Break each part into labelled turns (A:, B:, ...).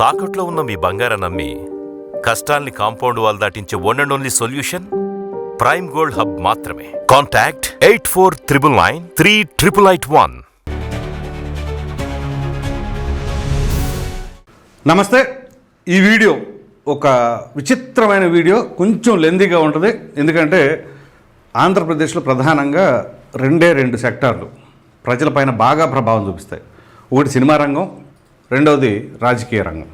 A: తాకట్లో ఉన్న మీ బంగారం నమ్మి కష్టాల్ని compound wall దాటించే one and only solution prime gold hub మాత్రమే. Contact eight four triple nine three triple eight one
B: నమస్తే. ఈ వీడియో ఒక విచిత్రమైన వీడియో కొంచెం లెందీగా ఉంటుంది. ఎందుకంటే ఆంధ్రప్రదేశ్లో ప్రధానంగా రెండే రెండు సెక్టార్లు ప్రజలపైన బాగా ప్రభావం చూపిస్తాయి. ఒకటి సినిమా రంగం రెండవది రాజకీయ రంగం.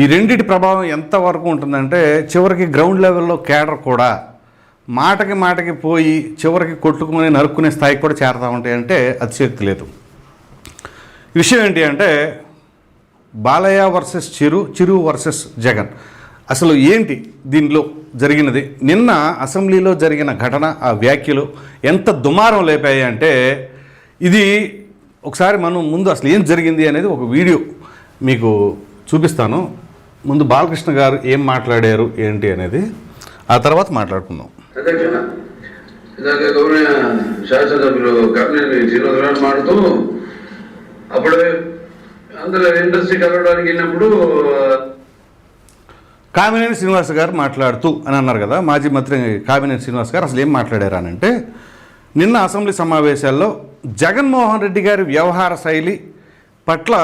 B: ఈ రెండిటి ప్రభావం ఎంతవరకు ఉంటుందంటే చివరికి గ్రౌండ్ లెవెల్లో కేడర్ కూడా మాటకి మాటకి పోయి చివరికి కొట్టుకుని నరుక్కునే స్థాయికి కూడా చేరుతూ ఉంటాయంటే అతిశక్తి లేదు. విషయం ఏంటి అంటే బాలయ్య వర్సెస్ చిరు చిరు వర్సెస్ జగన్. అసలు ఏంటి దీనిలో జరిగినది? నిన్న అసెంబ్లీలో జరిగిన ఘటన ఆ వ్యాఖ్యలు ఎంత దుమారం లేపాయి అంటే ఇది ఒకసారి మనం ముందు అసలు ఏం జరిగింది అనేది ఒక వీడియో. మీకు చూపిస్తాను. ముందు బాలకృష్ణ గారు ఏం మాట్లాడారు ఏంటి అనేది. ఆ తర్వాత మాట్లాడుకుందాం.
C: గౌరవ శాసనసభ్యులు కపినేని శ్రీనివాసరావు మాడుతూ అప్పుడే అందరూ ఇండస్ట్రీ కలవడానికి వెళ్ళినప్పుడు
B: కామినేని శ్రీనివాస్ గారు మాట్లాడుతూ అని అన్నారు కదా మాజీ మంత్రి కామినేని శ్రీనివాస్ గారు అసలు ఏం మాట్లాడారు అని అంటే నిన్న అసెంబ్లీ సమావేశాల్లో జగన్మోహన్ రెడ్డి గారి వ్యవహార శైలి పట్ల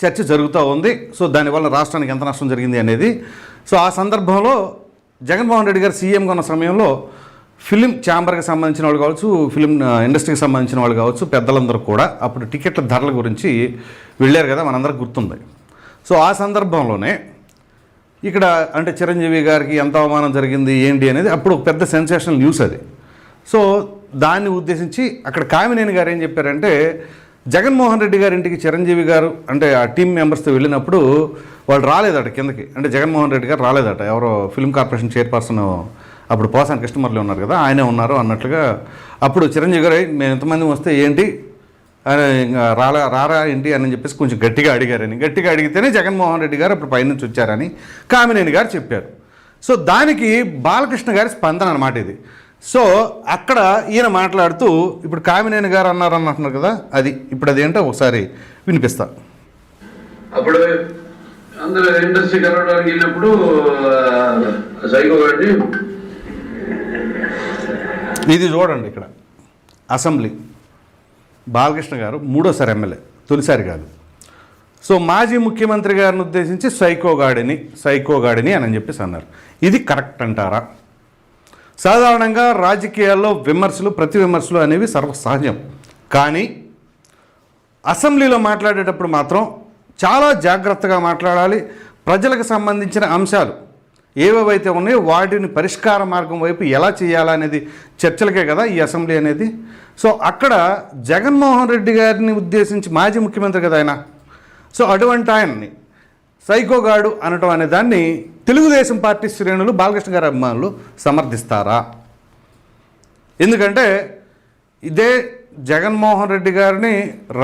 B: చర్చ జరుగుతూ ఉంది. సో దానివల్ల రాష్ట్రానికి ఎంత నష్టం జరిగింది అనేది. సో ఆ సందర్భంలో జగన్మోహన్ రెడ్డి గారు సీఎంగా ఉన్న సమయంలో ఫిలిం ఛాంబర్కి సంబంధించిన వాళ్ళు కావచ్చు ఫిలిం ఇండస్ట్రీకి సంబంధించిన వాళ్ళు కావచ్చు పెద్దలందరూ కూడా అప్పుడు టికెట్ల ధరల గురించి వెళ్ళారు కదా మనందరికి గుర్తుంది. సో ఆ సందర్భంలోనే ఇక్కడ అంటే చిరంజీవి గారికి ఎంత అవమానం జరిగింది ఏంటి అనేది అప్పుడు ఒక పెద్ద సెన్సేషనల్ న్యూస్ అది. సో దాన్ని ఉద్దేశించి అక్కడ కామినేని గారు ఏం చెప్పారంటే జగన్మోహన్ రెడ్డి గారి ఇంటికి చిరంజీవి గారు అంటే ఆ టీం మెంబర్స్తో వెళ్ళినప్పుడు వాళ్ళు రాలేదట కిందకి. అంటే జగన్మోహన్ రెడ్డి గారు రాలేదట. ఎవరో ఫిల్మ్ కార్పొరేషన్ చైర్పర్సన్ అప్పుడు పోసాని కృష్ణమర్లి ఉన్నారు కదా ఆయనే ఉన్నారు అన్నట్లుగా అప్పుడు చిరంజీవి గారు మేము ఎంతమంది వస్తే ఏంటి? రాలా రారా ఏంటి? అని చెప్పేసి కొంచెం గట్టిగా అడిగారని. గట్టిగా అడిగితేనే జగన్మోహన్ రెడ్డి గారు అప్పుడు పైనుంచి వచ్చారని కామినేని గారు చెప్పారు. సో దానికి బాలకృష్ణ గారి స్పందన అనమాట ఇది. సో అక్కడ ఈయన మాట్లాడుతూ ఇప్పుడు కామినేని గారు అన్నారు అన్నట్టున్నారు కదా అది ఇప్పుడు అదేంటో ఒకసారి వినిపిస్తా.
C: అప్పుడే అందరూ ఇండస్ట్రీ కలవడానికి వెళ్ళినప్పుడు సైకో గారిని
B: ఇది చూడండి ఇక్కడ అసెంబ్లీ. బాలకృష్ణ గారు మూడోసారి ఎమ్మెల్యే తొలిసారి కాదు. సో మాజీ ముఖ్యమంత్రి గారిని ఉద్దేశించి సైకోగాడిని సైకోగాడిని అని చెప్పేసి అన్నారు. ఇది కరెక్ట్ అంటారా? సాధారణంగా రాజకీయాల్లో విమర్శలు ప్రతి విమర్శలు అనేవి సర్వసహజం. కానీ అసెంబ్లీలో మాట్లాడేటప్పుడు మాత్రం చాలా జాగ్రత్తగా మాట్లాడాలి. ప్రజలకు సంబంధించిన అంశాలు ఏవేవైతే ఉన్నాయో వాటిని పరిష్కార మార్గం వైపు ఎలా చేయాలనేది చర్చలకే కదా ఈ అసెంబ్లీ అనేది. సో అక్కడ జగన్మోహన్ రెడ్డి గారిని ఉద్దేశించి మాజీ ముఖ్యమంత్రి కదా ఆయన. సో అటువంటి ఆయన్ని సైకోగాడు అనటం అనే దాన్ని తెలుగుదేశం పార్టీ శ్రేణులు బాలకృష్ణ గారి అభిమానులు సమర్థిస్తారా? ఎందుకంటే ఇదే జగన్మోహన్ రెడ్డి గారిని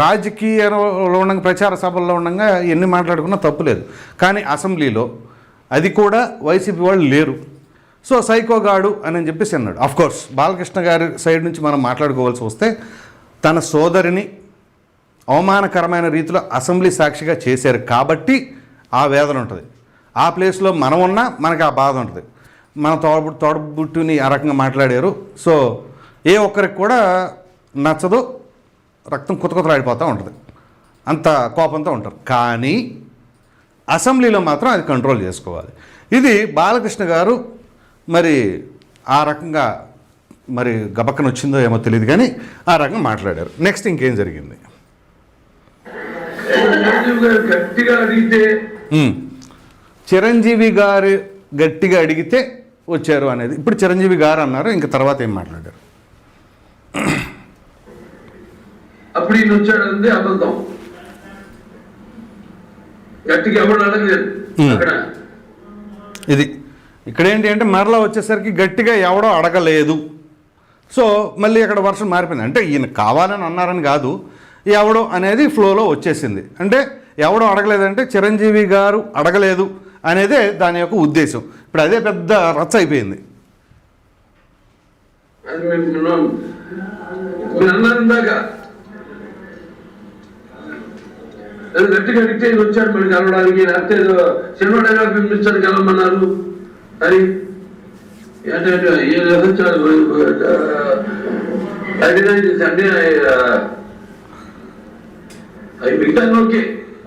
B: రాజకీయంలో ఉండగా ప్రచార సభల్లో ఉండగా ఎన్ని మాట్లాడుకున్నా తప్పులేదు కానీ అసెంబ్లీలో అది కూడా వైసీపీ వాళ్ళు లేరు. సో సైకోగాడు అని చెప్పేసి అన్నాడు. అఫ్ కోర్స్ బాలకృష్ణ గారి సైడ్ నుంచి మనం మాట్లాడుకోవాల్సి వస్తే తన సోదరిని అవమానకరమైన రీతిలో అసెంబ్లీ సాక్షిగా చేశారు. కాబట్టి ఆ వేదన ఉంటుంది. ఆ ప్లేస్లో మనం ఉన్నా మనకు ఆ బాధ ఉంటుంది. మన తోడ తోడబుట్టుని ఆ రకంగా మాట్లాడారు. సో ఏ ఒక్కరికి కూడా నచ్చదు. రక్తం కుతకుతలాడిపోతూ ఉంటుంది. అంత కోపంతో ఉంటారు. కానీ అసెంబ్లీలో మాత్రం అది కంట్రోల్ చేసుకోవాలి. ఇది బాలకృష్ణ గారు మరి ఆ రకంగా మరి గబక్కన వచ్చిందో ఏమో తెలియదు కానీ ఆ రకంగా మాట్లాడారు. నెక్స్ట్ ఇంకేం జరిగింది?
C: గట్టిగా అడిగితే
B: చిరంజీవి గారు గట్టిగా అడిగితే వచ్చారు అనేది. ఇప్పుడు చిరంజీవి గారు అన్నారు ఇంకా తర్వాత ఏం మాట్లాడారు?
C: అప్పుడు ఈయన వచ్చాడంది అబద్ధం. గట్టిగా ఎవడు అడగలేదు. అక్కడ.
B: ఇది ఇక్కడ ఏంటి అంటే మరలా వచ్చేసరికి గట్టిగా ఎవడో అడగలేదు. సో మళ్ళీ అక్కడ వర్షం మారిపోయింది. అంటే ఈయన కావాలని అన్నారని కాదు ఎవడో అనేది ఫ్లోలో వచ్చేసింది. అంటే ఎవడో అడగలేదంటే చిరంజీవి గారు అడగలేదు అనేదే దాని యొక్క ఉద్దేశం. ఇప్పుడు అదే పెద్ద రచ్చ అయిపోయింది.
C: గట్టిగా అడిగితే వచ్చాడు మళ్ళీ కలవడానికి. లేకపోతే సినిమా డైలాగ్ పిలిపించాడు కలవమన్నారు. అని వచ్చాడు అది అంటే మిగతా ఓకే.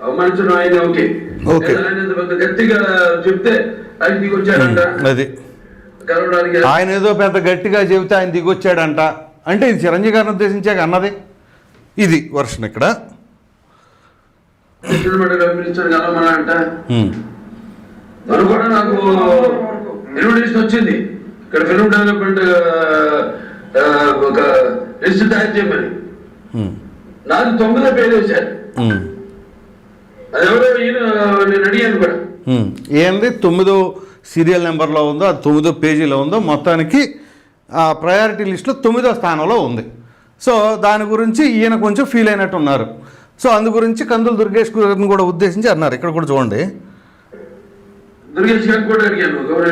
C: అవమానించడం ఆయన ఓకే.
B: ఓకే.
C: గట్టిగా చెప్తే ఆయన దిగి వచ్చాడంట
B: అది. ఆయన ఏదో పెద్ద గట్టిగా చెబితే ఆయన దిగొచ్చాడంట. అంటే ఇది చిరంజీవి గారిని ఉద్దేశించాక అన్నది. ఇది వర్షన్ ఇక్కడ.
C: మనం కూడా నాకు ఇన్విటేషన్ వచ్చింది. ఇక్కడ ఫిల్మ్ డెవలప్మెంట్ ఒక లిస్ట్ తయారు చేయమని. నాది తొమ్మిదో పేరు వేశారు. ఈయన నేను అడిగాను కూడా.
B: ఏంది? తొమ్మిదో సీరియల్ నెంబర్లో ఉందో అది తొమ్మిదో పేజీలో ఉందో మొత్తానికి ఆ ప్రయారిటీ లిస్ట్లో తొమ్మిదో స్థానంలో ఉంది. సో దాని గురించి ఈయన కొంచెం ఫీల్ అయినట్టు ఉన్నారు. సో అందు గురించి కందులు దుర్గేష్ గారిని కూడా ఉద్దేశించి అన్నారు. ఇక్కడ కూడా చూడండి.
C: దుర్గేష్ గారికి కూడా అడిగాను. కూడా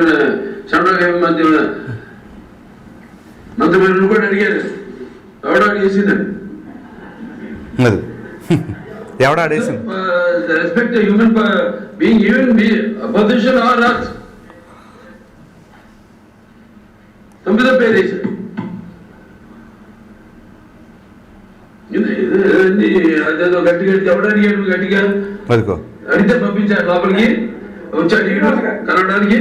C: ఎవడో అడిగేసిందని
B: అది. ఎవడ ఆడేసింది?
C: Respect human being even be position or not తొమ్మిదో పేరు అదేదో గట్టిగా ఎవడు అడిగాడు గట్టిగా
B: అదిగో
C: అడిగితే పంపించారు లోపలికి వచ్చాడు ఈడు కలవడానికి.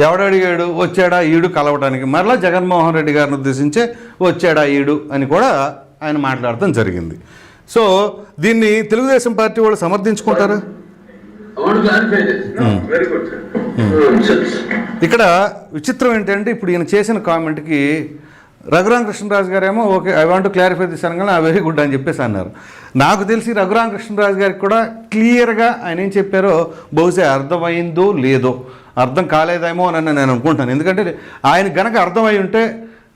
B: ఎవడు అడిగాడు వచ్చాడా ఈడు కలవడానికి మరలా జగన్మోహన్ రెడ్డి గారిని ఉద్దేశించే వచ్చాడా ఈడు అని కూడా ఆయన మాట్లాడటం జరిగింది. సో దీన్ని తెలుగుదేశం పార్టీ వాళ్ళు సమర్థించుకుంటారు?
C: క్లారిఫై వెరీ గుడ్
B: ఇక్కడ విచిత్రం ఏంటంటే ఇప్పుడు ఈయన చేసిన కామెంట్కి రఘురామ కృష్ణరాజు గారు ఏమో okay I want clarify this అనగానే ఆ వెరీ గుడ్ అని చెప్పేసి అన్నారు. నాకు తెలిసి రఘురామ కృష్ణరాజు గారికి కూడా క్లియర్గా ఆయన ఏం చెప్పారో బహుశా అర్థమైందో లేదో అర్థం కాలేదేమో అని నేను అనుకుంటాను. ఎందుకంటే ఆయన గనక అర్థమై ఉంటే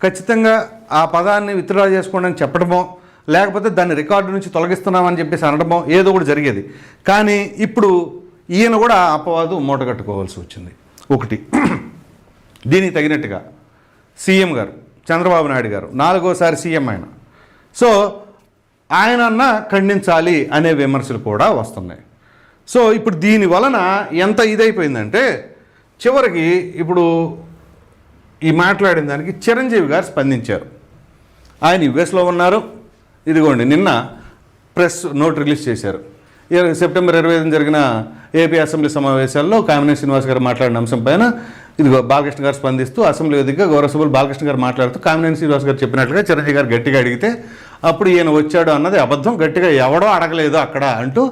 B: ఖచ్చితంగా ఆ పదాన్ని విత్డ్రా చేసుకోండి అని చెప్పడమో లేకపోతే దాన్ని రికార్డు నుంచి తొలగిస్తున్నామని చెప్పేసి అనడమో ఏదో కూడా జరిగేది. కానీ ఇప్పుడు ఈయన కూడా ఆ అపవాదు మూటగట్టుకోవాల్సి వచ్చింది. ఒకటి. దీనికి తగినట్టుగా సీఎం గారు చంద్రబాబు నాయుడు గారు నాలుగోసారి సీఎం ఆయన. సో ఆయన ఖండించాలి అనే విమర్శలు కూడా వస్తున్నాయి. సో ఇప్పుడు దీని వలన ఎంత ఇదైపోయిందంటే చివరికి ఇప్పుడు ఈ మాట్లాడిన దానికి చిరంజీవి గారు స్పందించారు. ఆయన యుఎస్లో ఉన్నారు. ఇదిగోండి నిన్న ప్రెస్ నోట్ రిలీజ్ చేశారు. సెప్టెంబర్ ఇరవై ఐదున జరిగిన ఏపీ అసెంబ్లీ సమావేశాల్లో కామినేని శ్రీనివాస్ గారు మాట్లాడిన అంశం పైన ఇదిగో బాలకృష్ణ గారు స్పందిస్తూ అసెంబ్లీ వేదికగా గౌరవ సభ్యులు బాలకృష్ణ గారు మాట్లాడుతూ కామినేని శ్రీనివాస్ గారు చెప్పినట్లుగా చిరంజీవి గారు గట్టిగా అడిగితే అప్పుడు ఈయన వచ్చాడు అన్నది అబద్ధం గట్టిగా ఎవడో అడగలేదు అక్కడ అంటూ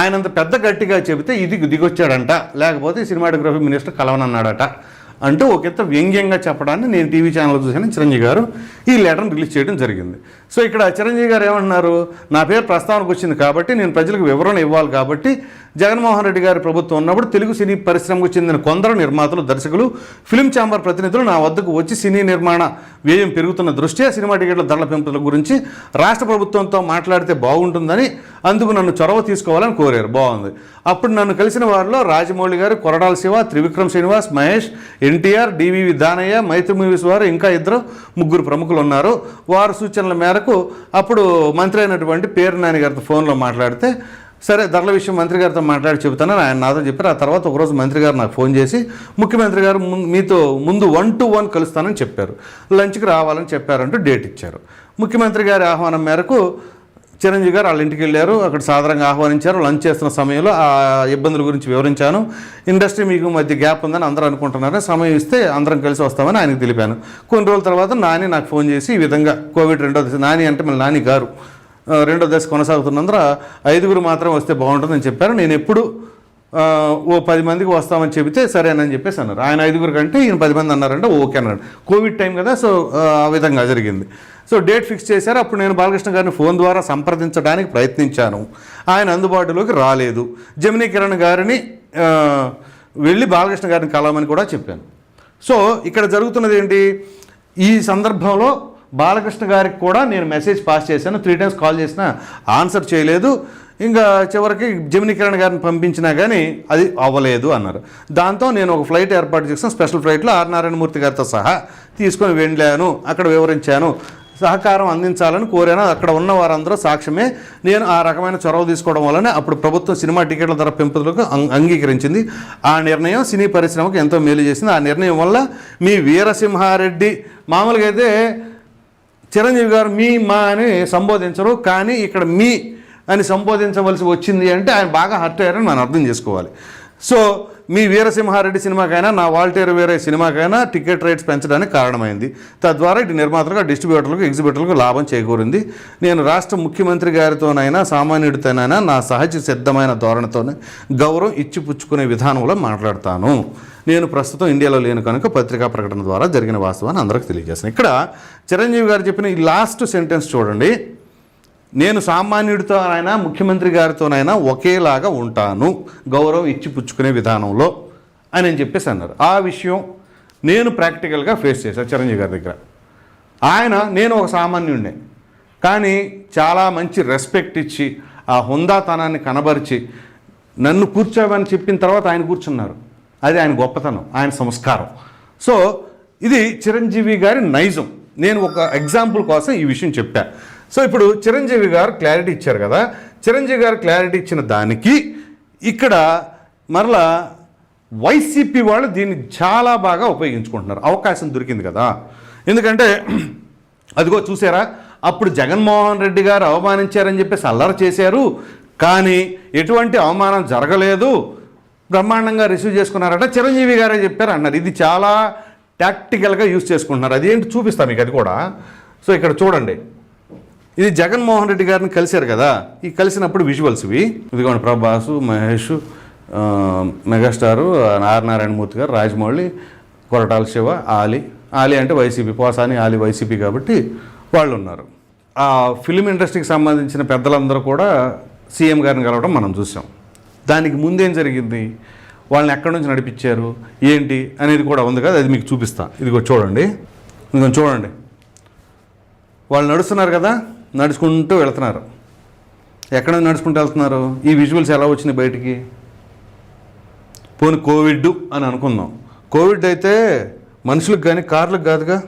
B: ఆయనంత పెద్ద గట్టిగా చెబితే ఇది దిగొచ్చాడంట. లేకపోతే సినిమాటోగ్రఫీ మినిస్టర్ కలవనన్నాడట. అంటూ ఒక ఇంత వ్యంగ్యంగా చెప్పడాన్ని నేను టీవీ ఛానల్ చూశాను చిరంజీవి గారు ఈ లెటర్ని రిలీజ్ చేయడం జరిగింది. సో ఇక్కడ చిరంజీవి గారు ఏమంటున్నారు? నా పేరు ప్రస్తావనకు వచ్చింది కాబట్టి నేను ప్రజలకు వివరణ ఇవ్వాలి కాబట్టి జగన్మోహన్ రెడ్డి గారి ప్రభుత్వం ఉన్నప్పుడు తెలుగు సినీ పరిశ్రమకు చెందిన కొందరు నిర్మాతలు దర్శకులు ఫిల్మ్ ఛాంబర్ ప్రతినిధులు నా వద్దకు వచ్చి సినీ నిర్మాణ వ్యయం పెరుగుతున్న దృష్ట్యా సినిమా టికెట్ల ధరల పెంపుదల గురించి రాష్ట్ర ప్రభుత్వంతో మాట్లాడితే బాగుంటుందని అందుకు నన్ను చొరవ తీసుకోవాలని కోరారు. బాగుంది. అప్పుడు నన్ను కలిసిన వారిలో రాజమౌళి గారు కొరడాల శివ త్రివిక్రమ్ శ్రీనివాస్ మహేష్ ఎన్టీఆర్ డివివి దానయ్య మైత్రి మూవీస్ వారు ఇంకా ఇద్దరు ముగ్గురు ప్రముఖులు ఉన్నారు. వారి సూచనల మేరకు అప్పుడు మంత్రి అయినటువంటి పేరు నాని గారితో ఫోన్లో మాట్లాడితే సరే ధరల విషయం మంత్రి గారితో మాట్లాడి చెబుతానని ఆయన నాతో చెప్పారు. ఆ తర్వాత ఒకరోజు మంత్రి గారు నాకు ఫోన్ చేసి ముఖ్యమంత్రి గారు మీతో ముందు వన్ టు వన్ కలుస్తానని చెప్పారు. లంచ్కి రావాలని చెప్పారంటూ డేట్ ఇచ్చారు. ముఖ్యమంత్రి గారి ఆహ్వానం మేరకు చిరంజీవి గారు వాళ్ళ ఇంటికి వెళ్ళారు. అక్కడ సాధారణంగా ఆహ్వానించారు. లంచ్ చేస్తున్న సమయంలో ఆ ఇబ్బందుల గురించి వివరించాను. ఇండస్ట్రీ మీకు మధ్య గ్యాప్ ఉందని అందరూ అనుకుంటున్నారు సమయం ఇస్తే అందరం కలిసి వస్తామని ఆయనకు తెలిపాను. కొన్ని రోజుల తర్వాత నాని నాకు ఫోన్ చేసి ఈ విధంగా కోవిడ్ రెండో దశ నాని అంటే మళ్ళీ నాని గారు రెండో దశ కొనసాగుతున్నందున ఐదుగురు మాత్రం వస్తే బాగుంటుందని చెప్పారు. నేను ఎప్పుడు ఓ పది మందికి వస్తామని చెబితే సరేనని చెప్పేసి అన్నారు. ఆయన ఐదుగురు కంటే ఈయన పది మంది అన్నారంటే ఓకే అన్నాడు. కోవిడ్ టైం కదా సో ఆ, విధంగా జరిగింది. సో డేట్ ఫిక్స్ చేశారు. అప్పుడు నేను బాలకృష్ణ గారిని ఫోన్ ద్వారా సంప్రదించడానికి ప్రయత్నించాను. ఆయన అందుబాటులోకి రాలేదు. జమినీ కిరణ్ గారిని వెళ్ళి బాలకృష్ణ గారిని కలవమని కూడా చెప్పాను. సో ఇక్కడ జరుగుతున్నది ఏంటి? ఈ సందర్భంలో బాలకృష్ణ గారికి కూడా నేను మెసేజ్ పాస్ చేశాను. త్రీ టైమ్స్ కాల్ చేసినా ఆన్సర్ చేయలేదు. ఇంకా చివరికి జమిని కిరణ్ గారిని పంపించినా కానీ అది అవ్వలేదు అన్నారు. దాంతో నేను ఒక ఫ్లైట్ ఏర్పాటు చేసిన స్పెషల్ ఫ్లైట్లో ఆర్ నారాయణమూర్తి గారితో సహా తీసుకొని వెళ్ళాను. అక్కడ వివరించాను. సహకారం అందించాలని కోరాను. అక్కడ ఉన్న వారందరూ సాక్ష్యమే. నేను ఆ రకమైన చొరవ తీసుకోవడం వల్లనే అప్పుడు ప్రభుత్వం సినిమా టికెట్ల ధర పెంపుదలకు అంగీకరించింది. ఆ నిర్ణయం సినీ పరిశ్రమకు ఎంతో మేలు చేసింది. ఆ నిర్ణయం వల్ల మీ వీరసింహారెడ్డి మామూలుగా అయితే చిరంజీవి గారు మీ మా అని సంబోధించరు కానీ ఇక్కడ మీ అని సంబోధించవలసి వచ్చింది అంటే ఆయన బాగా హర్ట్ అయ్యారని మనం అర్థం చేసుకోవాలి. సో మీ వీరసింహారెడ్డి సినిమాకైనా నా వాల్టేరు వేరే సినిమాకైనా టికెట్ రేట్స్ పెంచడానికి కారణమైంది. తద్వారా ఇటు నిర్మాతలకు డిస్ట్రిబ్యూటర్లకు ఎగ్జిబిటర్లకు లాభం చేకూరింది. నేను రాష్ట్ర ముఖ్యమంత్రి గారితోనైనా సామాన్యుడితోనైనా నా సహజ సిద్ధమైన ధోరణితోనే గౌరవం ఇచ్చిపుచ్చుకునే విధానంలో మాట్లాడతాను. నేను ప్రస్తుతం ఇండియాలో లేను కనుక పత్రికా ప్రకటన ద్వారా జరిగిన వాస్తవాన్ని అందరికీ తెలియజేస్తాను. ఇక్కడ చిరంజీవి గారు చెప్పిన ఈ లాస్ట్ సెంటెన్స్ చూడండి. నేను సామాన్యుడితోనైనా ముఖ్యమంత్రి గారితోనైనా ఒకేలాగా ఉంటాను. గౌరవం ఇచ్చి పుచ్చుకునే విధానంలో అని అని చెప్పేసి అన్నారు. ఆ విషయం నేను ప్రాక్టికల్గా ఫేస్ చేశాను చిరంజీవి గారి దగ్గర. ఆయన నేను ఒక సామాన్యుడినే కానీ చాలా మంచి రెస్పెక్ట్ ఇచ్చి ఆ హుందాతనాన్ని కనబరిచి నన్ను కూర్చోవని చెప్పిన తర్వాత ఆయన కూర్చున్నారు. అది ఆయన గొప్పతనం ఆయన సంస్కారం. సో ఇది చిరంజీవి గారి నైజం. నేను ఒక ఎగ్జాంపుల్ కోసం ఈ విషయం చెప్పా సో ఇప్పుడు చిరంజీవి గారు క్లారిటీ ఇచ్చారు కదా. చిరంజీవి గారు క్లారిటీ ఇచ్చిన దానికి ఇక్కడ మరలా వైసీపీ వాళ్ళు దీన్ని చాలా బాగా ఉపయోగించుకుంటున్నారు. అవకాశం దొరికింది కదా. ఎందుకంటే అదిగో చూసారా? అప్పుడు జగన్మోహన్ రెడ్డి గారు అవమానించారని చెప్పేసి అల్లరి చేశారు. కానీ ఎటువంటి అవమానం జరగలేదు. బ్రహ్మాండంగా రిసీవ్ చేసుకున్నారట. చిరంజీవి గారే చెప్పారు అన్నారు. ఇది చాలా టాక్టికల్గా యూజ్ చేసుకుంటున్నారు. అదేంటి చూపిస్తాను మీకు అది కూడా. సో ఇక్కడ చూడండి. ఇది జగన్మోహన్ రెడ్డి గారిని కలిశారు కదా. ఈ కలిసినప్పుడు విజువల్స్ ఇవి ఇదిగోండి ప్రభాసు మహేష్ మెగాస్టారు ఆర్ నారాయణమూర్తి గారు రాజమౌళి కొరటాల శివ ఆలి. ఆలి అంటే వైసీపీ పోసాని ఆలి వైసీపీ కాబట్టి వాళ్ళు ఉన్నారు ఆ ఫిలిం ఇండస్ట్రీకి సంబంధించిన పెద్దలందరూ కూడా సీఎం గారిని కలవడం మనం చూసాం. దానికి ముందేం జరిగింది? వాళ్ళని ఎక్కడి నుంచి నడిపించారు ఏంటి అనేది కూడా ఉంది కదా అది మీకు చూపిస్తాను ఇదిగో చూడండి. ఇదిగో చూడండి. వాళ్ళు నడుస్తున్నారు కదా నడుచుకుంటూ వెళ్తున్నారు. ఎక్కడ నుంచి నడుచుకుంటూ వెళ్తున్నారు? ఈ విజువల్స్ ఎలా వచ్చినాయి బయటికి? పోనీ కోవిడ్ అని అనుకుందాం. కోవిడ్ అయితే మనుషులకు కానీ కార్లకు కాదుగా?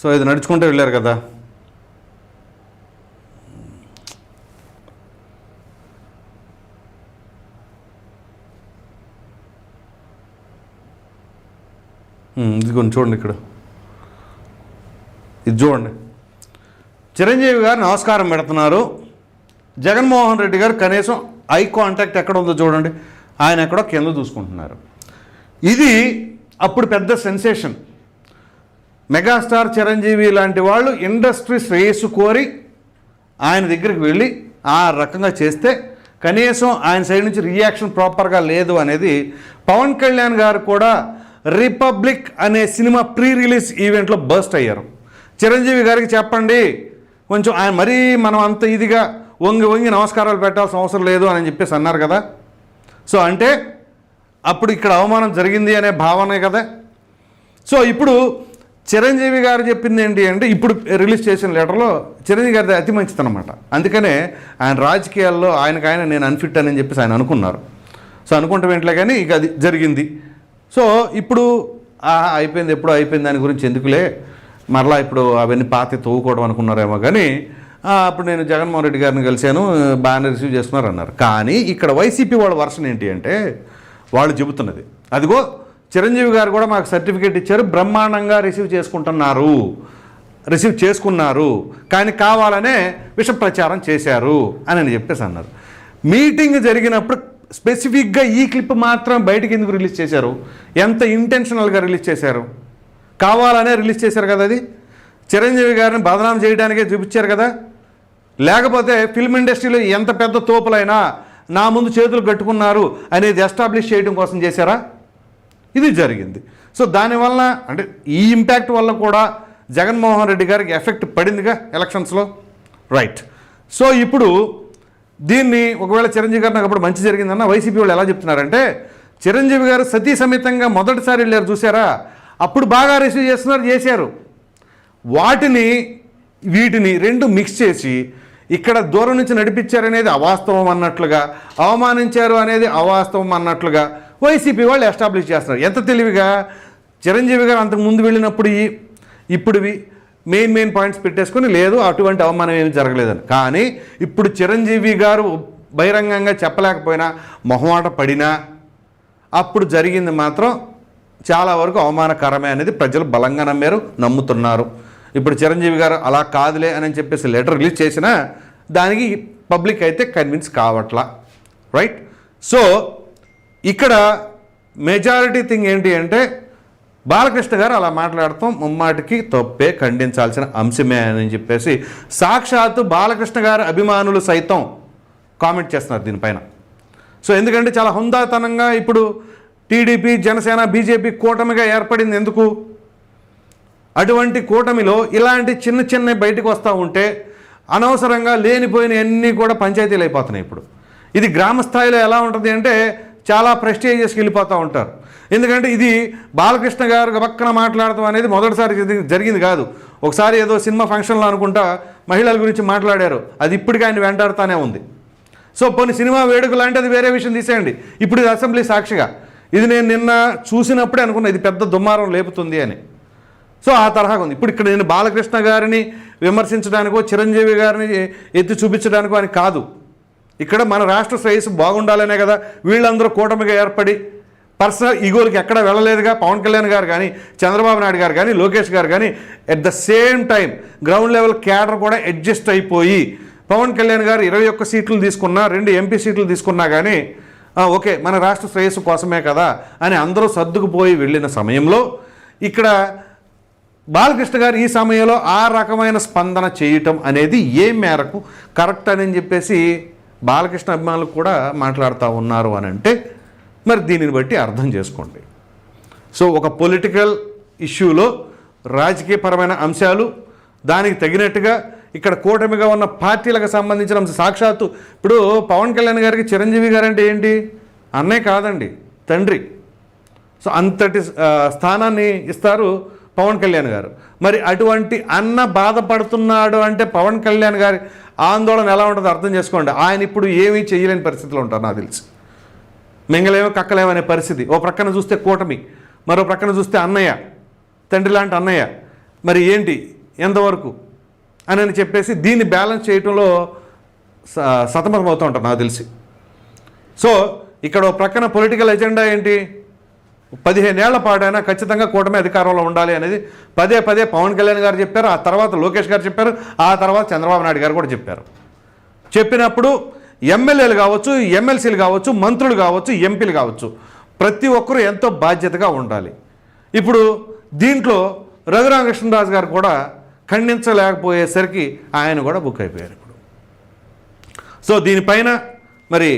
B: సో ఇది నడుచుకుంటూ వెళ్ళారు కదా. ఇది కొంచెం చూడండి ఇక్కడ. ఇది చూడండి. చిరంజీవి గారు నమస్కారం పెడుతున్నారు. జగన్మోహన్ రెడ్డి గారు కనీసం ఐ కాంటాక్ట్ ఎక్కడ ఉందో చూడండి. ఆయన ఎక్కడో కింద చూసుకుంటున్నారు. ఇది అప్పుడు పెద్ద సెన్సేషన్. మెగాస్టార్ చిరంజీవి లాంటి వాళ్ళు ఇండస్ట్రీ శ్రేయస్సు కోరి ఆయన దగ్గరికి వెళ్ళి ఆ రకంగా చేస్తే కనీసం ఆయన సైడ్ నుంచి రియాక్షన్ ప్రాపర్గా లేదు అనేది పవన్ కళ్యాణ్ గారు కూడా రిపబ్లిక్ అనే సినిమా ప్రీ రిలీజ్ ఈవెంట్లో బస్ట్ అయ్యారు. చిరంజీవి గారికి చెప్పండి కొంచెం ఆయన మరీ మనం అంత ఇదిగా వంగి వంగి నమస్కారాలు పెట్టాల్సిన అవసరం లేదు అని చెప్పేసి అన్నారు కదా. సో అంటే అప్పుడు ఇక్కడ అవమానం జరిగింది అనే భావనే కదా. సో ఇప్పుడు చిరంజీవి గారు చెప్పింది ఏంటి అంటే ఇప్పుడు రిలీజ్ చేసిన లెటర్లో చిరంజీవి గారిది అతి మంచిదనమాట అందుకనే ఆయన రాజకీయాల్లో ఆయనకు ఆయన నేను అన్ఫిట్ అని చెప్పేసి ఆయన అనుకున్నారు. సో అనుకుంటాం ఏంట్లే కానీ ఇక అది జరిగింది. సో ఇప్పుడు అయిపోయింది ఎప్పుడో అయిపోయింది దాని గురించి ఎందుకులే? మరలా ఇప్పుడు అవన్నీ పాతి తవ్వుకోవడం అనుకున్నారేమో కానీ అప్పుడు నేను జగన్మోహన్ రెడ్డి గారిని కలిశాను బాగానే రిసీవ్ చేస్తున్నారు అన్నారు. కానీ ఇక్కడ వైసీపీ వాళ్ళ వర్షన్ ఏంటి అంటే వాళ్ళు చెబుతున్నది. అదిగో చిరంజీవి గారు కూడా మాకు సర్టిఫికేట్ ఇచ్చారు బ్రహ్మాండంగా రిసీవ్ చేసుకుంటున్నారు. రిసీవ్ చేసుకున్నారు. కానీ కావాలనే విష ప్రచారం చేశారు అని అని చెప్పేసి అన్నారు. మీటింగ్ జరిగినప్పుడు స్పెసిఫిక్గా ఈ క్లిప్ మాత్రం బయటికి ఎందుకు రిలీజ్ చేశారు? ఎంత ఇంటెన్షనల్గా రిలీజ్ చేశారు? కావాలనే రిలీజ్ చేశారు కదా అది? చిరంజీవి గారిని బదనాం చేయడానికే చూపించారు కదా? లేకపోతే ఫిల్మ్ ఇండస్ట్రీలో ఎంత పెద్ద తోపులైనా నా ముందు చేతులు కట్టుకున్నారు అనేది ఎస్టాబ్లిష్ చేయడం కోసం చేశారా? ఇది జరిగింది. సో దానివల్ల అంటే ఈ ఇంపాక్ట్ వల్ల కూడా జగన్మోహన్ రెడ్డి గారికి ఎఫెక్ట్ పడిందిగా ఎలక్షన్స్లో రైట్ సో ఇప్పుడు దీన్ని ఒకవేళ చిరంజీవి గారు నాకు అప్పుడు మంచి జరిగిందన్న వైసీపీ వాళ్ళు ఎలా చెప్తున్నారంటే చిరంజీవి గారు సతీ సమేతంగా మొదటిసారి వెళ్ళారు చూసారా? అప్పుడు బాగా రిసీవ్ చేస్తున్నారు చేశారు. వాటిని వీటిని రెండు మిక్స్ చేసి ఇక్కడ దూరం నుంచి నడిపించారనేది అవాస్తవం అన్నట్లుగా అవమానించారు అనేది అవాస్తవం అన్నట్లుగా వైసీపీ వాళ్ళు ఎస్టాబ్లిష్ చేస్తున్నారు. ఎంత తెలివిగా? చిరంజీవి గారు అంతకు ముందు వెళ్ళినప్పుడు ఇప్పుడువి మెయిన్ మెయిన్ పాయింట్స్ పెట్టేసుకొని లేదు అటువంటి అవమానం ఏమి జరగలేదని. కానీ ఇప్పుడు చిరంజీవి గారు బహిరంగంగా చెప్పలేకపోయినా మొహమాట పడినా అప్పుడు జరిగింది మాత్రం చాలా వరకు అవమానకరమే అనేది ప్రజలు బలంగా నమ్మారు నమ్ముతున్నారు. ఇప్పుడు చిరంజీవి గారు అలా కాదులే అని చెప్పేసి లెటర్ రిలీజ్ చేసినా దానికి పబ్లిక్ అయితే కన్విన్స్ కావట్లా. రైట్? సో ఇక్కడ మెజారిటీ థింగ్ ఏంటి అంటే బాలకృష్ణ గారు అలా మాట్లాడటం ముమ్మాటికి తప్పే ఖండించాల్సిన అంశమే అని చెప్పేసి సాక్షాత్తు బాలకృష్ణ గారి అభిమానులు సైతం కామెంట్ చేస్తున్నారు దీనిపైన. సో ఎందుకంటే చాలా హుందాతనంగా ఇప్పుడు టీడీపీ జనసేన బీజేపీ కూటమిగా ఏర్పడింది ఎందుకు? అటువంటి కూటమిలో ఇలాంటి చిన్న చిన్న బయటకు వస్తూ ఉంటే అనవసరంగా లేనిపోయిన అన్నీ కూడా పంచాయతీలు అయిపోతున్నాయి ఇప్పుడు. ఇది గ్రామ స్థాయిలో ఎలా ఉంటుంది అంటే చాలా ప్రెస్టేజియస్కి వెళ్ళిపోతూ ఉంటారు. ఎందుకంటే ఇది బాలకృష్ణ గారు పక్కన మాట్లాడటం అనేది మొదటిసారి జరిగింది కాదు. ఒకసారి ఏదో సినిమా ఫంక్షన్లో అనుకుంటా మహిళల గురించి మాట్లాడారు. అది ఇప్పటికీ ఆయన వెంటాడుతూనే ఉంది. సో కొన్ని సినిమా వేడుకలు అంటే అది వేరే విషయం తీసేయండి. ఇప్పుడు ఇది అసెంబ్లీ సాక్షిగా. ఇది నేను నిన్న చూసినప్పుడే అనుకున్నా ఇది పెద్ద దుమ్మారం లేపుతుంది అని. సో ఆ తరహాగా ఉంది. ఇప్పుడు ఇక్కడ నేను బాలకృష్ణ గారిని విమర్శించడానికో చిరంజీవి గారిని ఎత్తి చూపించడానికో అని కాదు. ఇక్కడ మన రాష్ట్ర శ్రేయస్సు బాగుండాలనే కదా వీళ్ళందరూ కూటమిగా ఏర్పడి పర్సనల్ ఈగోలకి ఎక్కడ వెళ్ళలేదుగా. పవన్ కళ్యాణ్ గారు కానీ చంద్రబాబు నాయుడు గారు కానీ లోకేష్ గారు కానీ at the same time ground level cadre కూడా అడ్జస్ట్ అయిపోయి పవన్ కళ్యాణ్ గారు ఇరవై ఒక్క సీట్లు తీసుకున్నా రెండు ఎంపీ సీట్లు తీసుకున్నా కానీ ఓకే మన రాష్ట్ర శ్రేయస్సు కోసమే కదా అని అందరూ సర్దుకుపోయి వెళ్ళిన సమయంలో ఇక్కడ బాలకృష్ణ గారు ఈ సమయంలో ఆ రకమైన స్పందన చేయటం అనేది ఏ మేరకు కరెక్ట్ అని చెప్పేసి బాలకృష్ణ అభిమానులు కూడా మాట్లాడుతూ ఉన్నారు అని అంటే మరి దీనిని బట్టి అర్థం చేసుకోండి. సో ఒక పొలిటికల్ ఇష్యూలో రాజకీయపరమైన అంశాలు దానికి తగినట్టుగా ఇక్కడ కూటమిగా ఉన్న పార్టీలకు సంబంధించిన అంశం సాక్షాత్తు ఇప్పుడు పవన్ కళ్యాణ్ గారికి చిరంజీవి గారు అంటే ఏంటి? అన్నే కాదండి తండ్రి. సో అంతటి స్థానాన్ని ఇస్తారు పవన్ కళ్యాణ్ గారు. మరి అటువంటి అన్న బాధపడుతున్నాడు అంటే పవన్ కళ్యాణ్ గారి ఆందోళన ఎలా ఉంటుందో అర్థం చేసుకోండి. ఆయన ఇప్పుడు ఏమీ చేయలేని పరిస్థితిలో ఉంటారు నాకు తెలిసి. మింగలేమో కక్కలేమో అనే పరిస్థితి. ఓ ప్రక్కన చూస్తే కూటమి మరో ప్రక్కన చూస్తే అన్నయ్య తండ్రి లాంటి అన్నయ్య. మరి ఏంటి? ఎంతవరకు? అని అని చెప్పేసి దీన్ని బ్యాలెన్స్ చేయటంలో స- ఉంటారు నాకు తెలిసి. సో ఇక్కడ ప్రక్కన పొలిటికల్ ఎజెండా ఏంటి? పదిహేనేళ్ళ పాటైనా ఖచ్చితంగా కూటమి అధికారంలో ఉండాలి అనేది పదే పదే పవన్ కళ్యాణ్ గారు చెప్పారు ఆ తర్వాత లోకేష్ గారు చెప్పారు ఆ తర్వాత చంద్రబాబు నాయుడు గారు కూడా చెప్పారు. చెప్పినప్పుడు ఎమ్మెల్యేలు కావచ్చు ఎమ్మెల్సీలు కావచ్చు మంత్రులు కావచ్చు ఎంపీలు కావచ్చు ప్రతి ఒక్కరూ ఎంతో బాధ్యతగా ఉండాలి. ఇప్పుడు దీంట్లో రఘురామకృష్ణరాజు గారు కూడా ఖండించలేకపోయేసరికి ఆయన కూడా బుక్ అయిపోయారు ఇప్పుడు. సో దీనిపైన మరి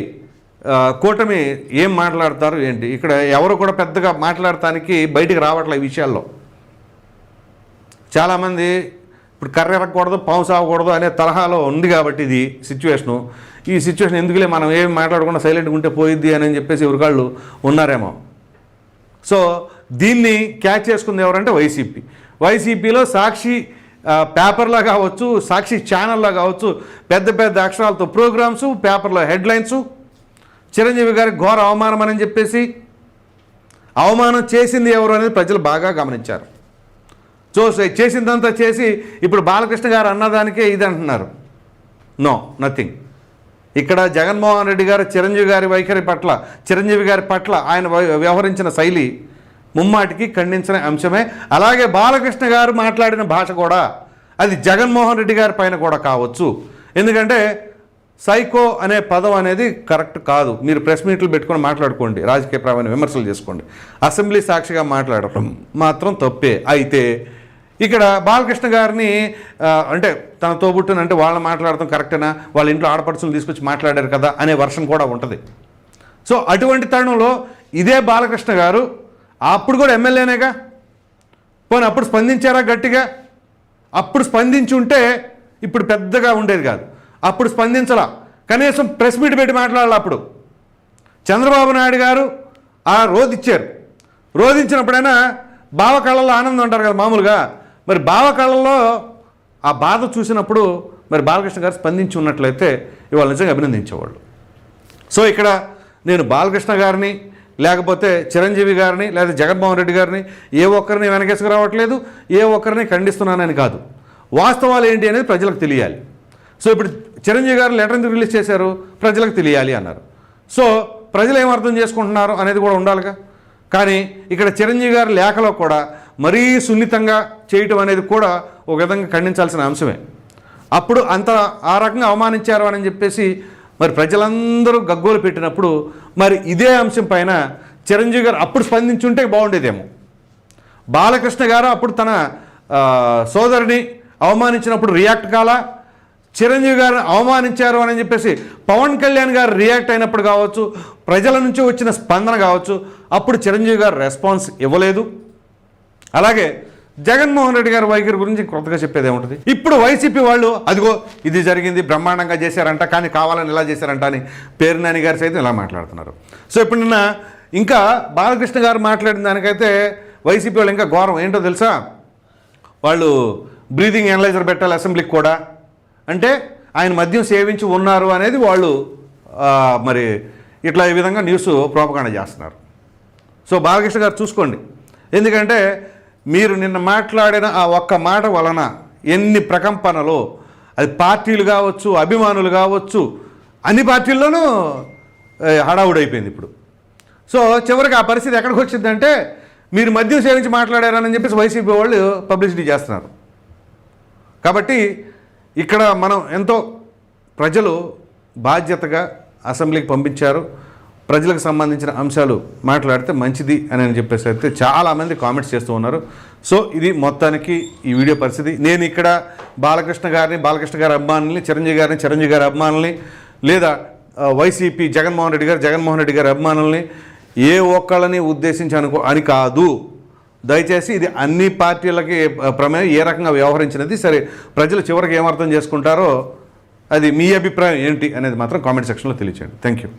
B: కూటమి ఏం మాట్లాడతారు ఏంటి? ఇక్కడ ఎవరు కూడా పెద్దగా మాట్లాడటానికి బయటికి రావట్లే ఈ విషయాల్లో. చాలామంది ఇప్పుడు కర్ర ఎరగకూడదు పాము సాగకూడదు అనే తరహాలో ఉంది కాబట్టి ఇది సిచ్యువేషను. ఈ సిచ్యువేషన్ ఎందుకులే మనం ఏం మాట్లాడకుండా సైలెంట్గా ఉంటే పోయిద్ది అని చెప్పేసి ఎవరికాళ్ళు ఉన్నారేమో. సో దీన్ని క్యాచ్ చేసుకుంది ఎవరంటే వైసీపీ. వైసీపీలో సాక్షి పేపర్లో కావచ్చు సాక్షి ఛానల్లో కావచ్చు పెద్ద పెద్ద అక్షరాలతో ప్రోగ్రామ్స్ పేపర్లో హెడ్లైన్స్ చిరంజీవి గారికి ఘోర అవమానం అని చెప్పేసి అవమానం చేసింది ఎవరు అనేది ప్రజలు బాగా గమనించారు. సో చేసిందంతా చేసి ఇప్పుడు బాలకృష్ణ గారు అన్నదానికే ఇది అంటున్నారు. No nothing. ఇక్కడ జగన్మోహన్ రెడ్డి గారు చిరంజీవి గారి వైఖరి పట్ల చిరంజీవి గారి పట్ల ఆయన వ్యవహరించిన శైలి ముమ్మాటికి ఖండించిన అంశమే. అలాగే బాలకృష్ణ గారు మాట్లాడిన భాష కూడా అది జగన్మోహన్ రెడ్డి గారి పైన కూడా కావచ్చు. ఎందుకంటే సైకో అనే పదం అనేది కరెక్ట్ కాదు. మీరు ప్రెస్ మీట్లు పెట్టుకొని మాట్లాడుకోండి. రాజకీయ రాజకీయపరమైన విమర్శలు చేసుకోండి. అసెంబ్లీ సాక్షిగా మాట్లాడటం మాత్రం తప్పే. అయితే ఇక్కడ బాలకృష్ణ గారిని అంటే తన తోబుట్టున అంటే వాళ్ళు మాట్లాడటం కరెక్టేనా? వాళ్ళ ఇంట్లో ఆడపడుచులు తీసుకొచ్చి మాట్లాడారు కదా అనే వర్షం కూడా ఉంటుంది. సో అటువంటి తరుణంలో ఇదే బాలకృష్ణ గారు అప్పుడు కూడా ఎమ్మెల్యేనేగా? పోనీ అప్పుడు స్పందించారా గట్టిగా? అప్పుడు స్పందించి ఉంటే ఇప్పుడు పెద్దగా ఉండేది కాదు. అప్పుడు స్పందించలా. కనీసం ప్రెస్ మీట్ పెట్టి మాట్లాడాలి అప్పుడు? చంద్రబాబు నాయుడు గారు ఆ రోధిచ్చారు రోధించినప్పుడైనా బావ కళ్ళల్లో ఆనందం అంటారు కదా మామూలుగా. మరి బావ కళ్ళల్లో ఆ బాధ చూసినప్పుడు మరి బాలకృష్ణ గారు స్పందించి ఉన్నట్లయితే ఇవాళ నిజంగా అభినందించేవాళ్ళు. సో ఇక్కడ నేను బాలకృష్ణ గారిని లేకపోతే చిరంజీవి గారిని లేదా జగన్మోహన్ రెడ్డి గారిని ఏ ఒక్కరిని వెనకేసుకురావట్లేదు ఏ ఒక్కరిని ఖండిస్తున్నానని కాదు. వాస్తవాలు ఏంటి అనేది ప్రజలకు తెలియాలి. సో ఇప్పుడు చిరంజీవి గారు లెటర్ ఎందుకు రిలీజ్ చేశారు? ప్రజలకు తెలియాలి అన్నారు. సో ప్రజలు ఏమర్థం చేసుకుంటున్నారు అనేది కూడా ఉండాలిగా. కానీ ఇక్కడ చిరంజీవి గారి లేఖలో కూడా మరీ సున్నితంగా చేయటం అనేది కూడా ఒక విధంగా ఖండించాల్సిన అంశమే. అప్పుడు అంత ఆ రకంగా అవమానించారు అని చెప్పేసి మరి ప్రజలందరూ గగ్గోలు పెట్టినప్పుడు మరి ఇదే అంశం పైన చిరంజీవి గారు అప్పుడు స్పందించుంటే బాగుండేదేమో. బాలకృష్ణ గారు అప్పుడు తన సోదరిని అవమానించినప్పుడు రియాక్ట్ కాలా? చిరంజీవి గారిని అవమానించారు అని చెప్పేసి పవన్ కళ్యాణ్ గారు రియాక్ట్ అయినప్పుడు కావచ్చు ప్రజల నుంచి వచ్చిన స్పందన కావచ్చు అప్పుడు చిరంజీవి గారు రెస్పాన్స్ ఇవ్వలేదు. అలాగే జగన్మోహన్ రెడ్డి గారి వైఖరి గురించి కొత్తగా చెప్పేది ఏముంటుంది? ఇప్పుడు వైసీపీ వాళ్ళు అదిగో ఇది జరిగింది బ్రహ్మాండంగా చేశారంట కానీ కావాలని ఇలా చేశారంట అని పేరునాని గారు సైతం ఇలా మాట్లాడుతున్నారు. సో ఇప్పుడు నిన్న ఇంకా బాలకృష్ణ గారు మాట్లాడిన దానికైతే వైసీపీ వాళ్ళు ఇంకా ఘోరం. ఏంటో తెలుసా? వాళ్ళు బ్రీదింగ్ అనలైజర్ పెట్టాలి అసెంబ్లీకి కూడా. అంటే ఆయన మద్యం సేవించి ఉన్నారు అనేది వాళ్ళు మరి ఇట్లా ఈ విధంగా న్యూస్ ప్రోపకాండ చేస్తున్నారు. సో బాలకృష్ణ గారు చూసుకోండి. ఎందుకంటే మీరు నిన్న మాట్లాడిన ఆ ఒక్క మాట వలన ఎన్ని ప్రకంపనలు అది పార్టీలు కావచ్చు అభిమానులు కావచ్చు అన్ని పార్టీల్లోనూ హడావుడైపోయింది ఇప్పుడు. సో చివరికి ఆ పరిస్థితి ఎక్కడికి వచ్చిందంటే మీరు మద్యం సేవించి మాట్లాడారని చెప్పేసి వైసీపీ వాళ్ళు పబ్లిసిటీ చేస్తున్నారు. కాబట్టి ఇక్కడ మనం ఎంతో ప్రజలు బాధ్యతగా అసెంబ్లీకి పంపించారు. ప్రజలకు సంబంధించిన అంశాలు మాట్లాడితే మంచిది అని అని చెప్పేసి అయితే చాలామంది కామెంట్స్ చేస్తూ ఉన్నారు. సో ఇది మొత్తానికి ఈ వీడియో పరిస్థితి. నేను ఇక్కడ బాలకృష్ణ గారిని బాలకృష్ణ గారి అభిమానుల్ని చిరంజీవి గారిని చిరంజీవి గారి అభిమానుల్ని లేదా వైసీపీ జగన్మోహన్ రెడ్డి గారు జగన్మోహన్ రెడ్డి గారి అభిమానుల్ని ఏ ఒక్కళ్ళని ఉద్దేశించి అనుకో అని కాదు. దయచేసి ఇది అన్ని పార్టీలకి ప్రమేయం ఏ రకంగా వ్యవహరించినది సరే ప్రజలు చివరికి ఏమర్థం చేసుకుంటారో అది మీ అభిప్రాయం ఏంటి అనేది మాత్రం కామెంట్ సెక్షన్లో తెలియచేయండి. Thank you